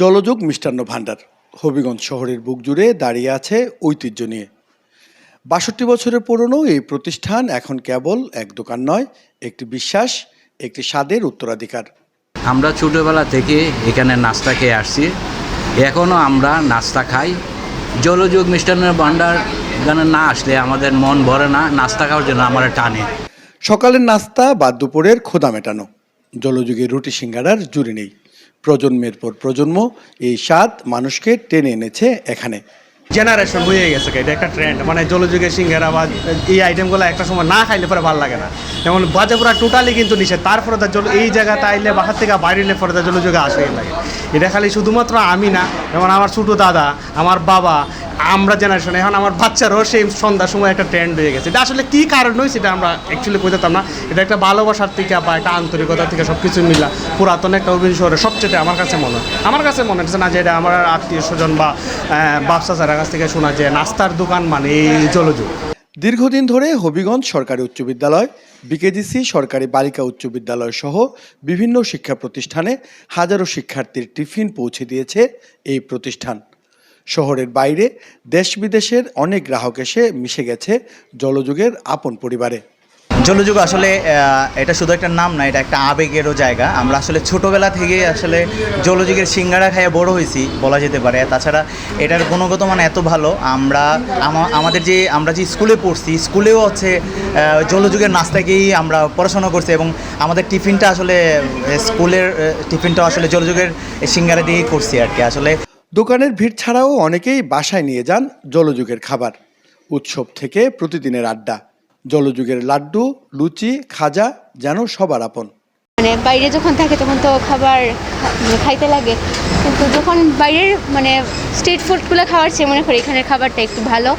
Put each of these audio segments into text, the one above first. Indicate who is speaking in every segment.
Speaker 1: জলযোগ মিষ্টান্ন ভাণ্ডার। হবিগঞ্জ শহরের বুক জুড়ে দাঁড়িয়ে আছে ঐতিহ্য নিয়ে। বাষট্টি বছরের পুরনো এই প্রতিষ্ঠান এখন কেবল এক দোকান নয় একটি বিশ্বাস একটি স্বাদের উত্তরাধিকার।
Speaker 2: আমরা ছোটোবেলা থেকে এখানে নাস্তা খেয়ে আসছি। এখনও আমরা নাস্তা খাই। জলযোগ মিষ্টান্নের ভাণ্ডার এখানে না আসলে আমাদের মন ভরে না নাস্তা খাওয়ার জন্য আমার টানে।
Speaker 1: সকালের নাস্তা বা দুপুরের খোদা মেটানো। জলযুগের রুটি সিঙ্গারার জুড়ি নেই। প্রজন্মের পর প্রজন্ম এই স্বাদ মানুষকে টেনে এনেছে এখানে।
Speaker 3: জেনারেশন হয়ে গেছে এটা একটা ট্রেন্ড মানে জলযুগের সিঙ্গারা বা এই আইটেমগুলো একটা সময় না খাইলে পরে ভালো লাগে না। যেমন বাজে পুরা টোটালি কিন্তু নিষেধ। তারপরে তার জল এই জায়গাটা আইলে বাহার থেকে বাইরেলে পরে তার জলযুগে আসে লাগে এটা খালি শুধুমাত্র আমি না, যেমন আমার ছোটো দাদা, আমার বাবা, আমরা জেনারেশন এখন আমার বাচ্চারও সেই সন্ধ্যার সময় একটা ট্রেন্ড হয়ে গেছে। এটা আসলে কী কারণ নয় সেটা আমরা অ্যাকচুয়ালি বোঝাতাম না। এটা একটা ভালোবাসার থেকে বা একটা আন্তরিকতা থেকে সব কিছু মিলা পুরাতন একটা অভিযোগ শহরে সবচেয়ে আমার কাছে মনে হয়। আমার কাছে মনে হচ্ছে না যে এটা আমার আত্মীয় স্বজন বা ব্যবসা চারার কাছ থেকে শোনা যে নাস্তার দোকান মানে জলযোগ।
Speaker 1: দীর্ঘদিন ধরে হবিগঞ্জ সরকারি উচ্চ বিদ্যালয়, বিকেজিসি সরকারি বালিকা উচ্চ বিদ্যালয় সহ বিভিন্ন শিক্ষা প্রতিষ্ঠানে হাজারো শিক্ষার্থীর টিফিন পৌঁছে দিয়েছে এই প্রতিষ্ঠান। শহরের বাইরে দেশ বিদেশের অনেক গ্রাহক এসে মিশে গেছে জলযুগের আপন পরিবারে।
Speaker 4: জলযুগ আসলে এটা শুধু একটা নাম না, এটা একটা আবেগেরও জায়গা। আমরা আসলে ছোটোবেলা থেকে আসলে জলযুগের সিঙ্গারা খাইয়ে বড় হয়েছি, বলা যেতে পারে। তাছাড়া এটার গুণগত মান এত ভালো, আমরা আমাদের যে, আমরা যে স্কুলে পড়ছি, স্কুলেও হচ্ছে জলযুগের নাস্তাকেই আমরা পড়াশোনা করছি এবং আমাদের টিফিনটা আসলে স্কুলের টিফিনটা আসলে জলযুগের সিঙ্গারা দিয়েই করছি আর কি। আসলে
Speaker 1: দোকানের ভিড় ছাড়াও অনেকেই বাসায় নিয়ে যান জলযুগের খাবার, উৎসব থেকে প্রতিদিনের আড্ডা। জলযুগের লাড্ডু লুচি খাজা যেন সবার আপন।
Speaker 5: মানে বাইরে যখন থাকে তখন তো খাবার খাইতে লাগে। কিন্তু যখন বাইরের মানে স্ট্রিট ফুডগুলো খাওয়ার চেয়ে মনে করি এখানের খাবারটা একটু ভালো।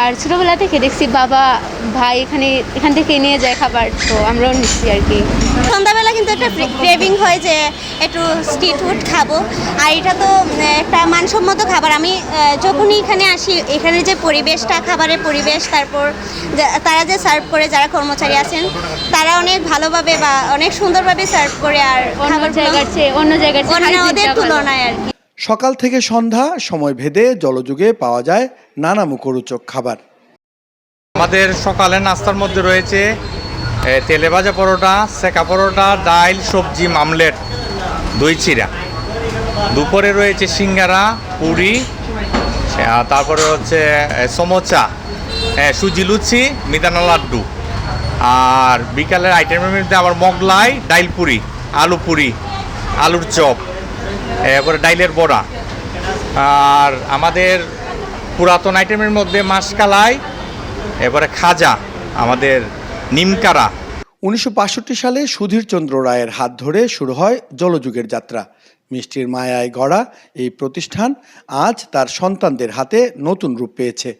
Speaker 5: আর ছোটোবেলা থেকে দেখছি বাবা ভাই এখানে এখান থেকে নিয়ে যায় খাবার। তো আমরাও নিচ্ছি আর কি।
Speaker 6: সন্ধ্যাবেলা কিন্তু একটা ক্রেভিং হয় যে একটু স্ট্রিট ফুড খাব। আর এটা তো একটা মানসম্মত খাবার। আমি যখনই এখানে আসি এখানে যে পরিবেশটা খাবারের পরিবেশ তারপর তারা যে সার্ভ করে যারা কর্মচারী আছেন তারা অনেক ভালোভাবে বা অনেক সুন্দরভাবে সার্ভ করে আর
Speaker 5: অন্য
Speaker 6: খাবার
Speaker 5: অন্য জায়গার
Speaker 6: ওদের তুলনায় আর কি।
Speaker 1: সকাল থেকে সন্ধ্যা সময় ভেদে জলযুগে পাওয়া যায় নানা মুখরোচক খাবার।
Speaker 7: আমাদের সকালের নাস্তার মধ্যে রয়েছে তেলে ভাজা পরোটা সেকা পরোটা ডাইল সবজি মামলেট। দই চিরা। দুপুরে রয়েছে সিঙ্গারা পুরি তারপরে হচ্ছে সমোচা এ, সুজি লুচি মিদানা লাড্ডু। আর বিকালের আইটেমের মধ্যে আবার মগলাই ডাইল পুরি আলু পুরি আলুর চপ এরপরে ডাইলের বড়া। আর আমাদের পুরাতন আইটেমের মধ্যে মাসকালাই এবারে খাজা আমাদের নিমকারা।
Speaker 1: উনিশশো সালে সুধীরচন্দ্র রায়ের হাত ধরে শুরু হয় জলযুগের যাত্রা। মিষ্টির মায়ায় গড়া এই প্রতিষ্ঠান আজ তার সন্তানদের হাতে নতুন রূপ পেয়েছে।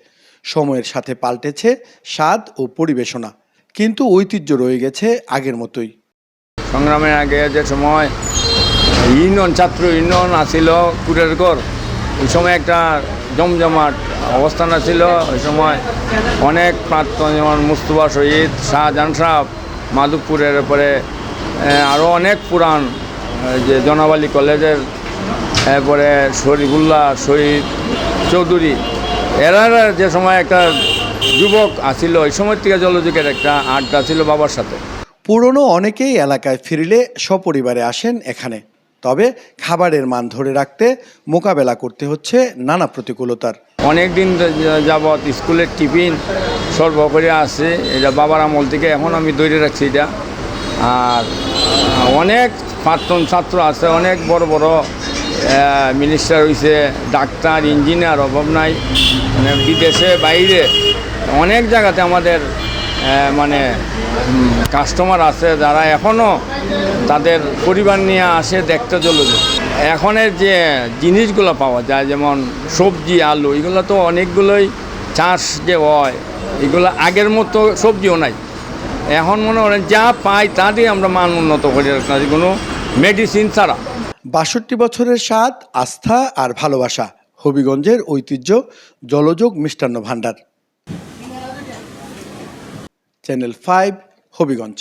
Speaker 1: সময়ের সাথে পাল্টেছে স্বাদ ও পরিবেশনা, কিন্তু ঐতিহ্য রয়ে গেছে আগের মতোই।
Speaker 8: সংগ্রামের আগে যে সময় ইউনিয়ন, ছাত্র ইউনিয়ন আসিল কুরের ঘর, ওই সময় একটা জমজমাট অবস্থান ছিল ওই সময় অনেক প্রাক্তন যেমন মুস্তফা শহীদ, শাহজাহান সাহ মাধবপুরের পরে আরও অনেক পুরাণ যে জনাবালি কলেজের, এরপরে শরীফুল্লাহ শহীদ চৌধুরী এরা যে সময় একটা যুবক আসিল, ওই সময় থেকে জলযুগের একটা আড্ডা ছিল বাবার সাথে।
Speaker 1: পুরনো অনেকেই এলাকায় ফিরলে সপরিবারে আসেন এখানে। তবে খাবারের মান ধরে রাখতে মোকাবেলা করতে হচ্ছে নানা প্রতিকূলতার।
Speaker 8: অনেক দিন যাবৎ স্কুলের টিফিন সর্ব করে আসছে এটা বাবার আমল থেকে এখন আমি ধরে রাখছি এটা। আর অনেক প্রাক্তন ছাত্র আছে, অনেক বড় বড় মিনিস্টার হয়েছে ডাক্তার ইঞ্জিনিয়ার অভাব নাই। মানে বিদেশে, বাইরে, অনেক জায়গাতে আমাদের মানে কাস্টমার আছে যারা এখনও তাদের পরিবার নিয়ে আসে, দেখতে চলবে এখনের যে জিনিসগুলো পাওয়া যায়, যেমন সবজি, আলু, এগুলো তো অনেকগুলোই চাষ যে হয়, এগুলো আগের মতো সবজিও নাই। এখন মনে করেন যা পাই তা দিয়ে আমরা মান উন্নত করে রাখি কোনো মেডিসিন ছাড়া।
Speaker 1: বাষট্টি বছরের স্বাদ, আস্থা আর ভালোবাসা। হবিগঞ্জের ঐতিহ্য, জলযোগ মিষ্টান্ন ভাণ্ডার। Channel five, Habiganj.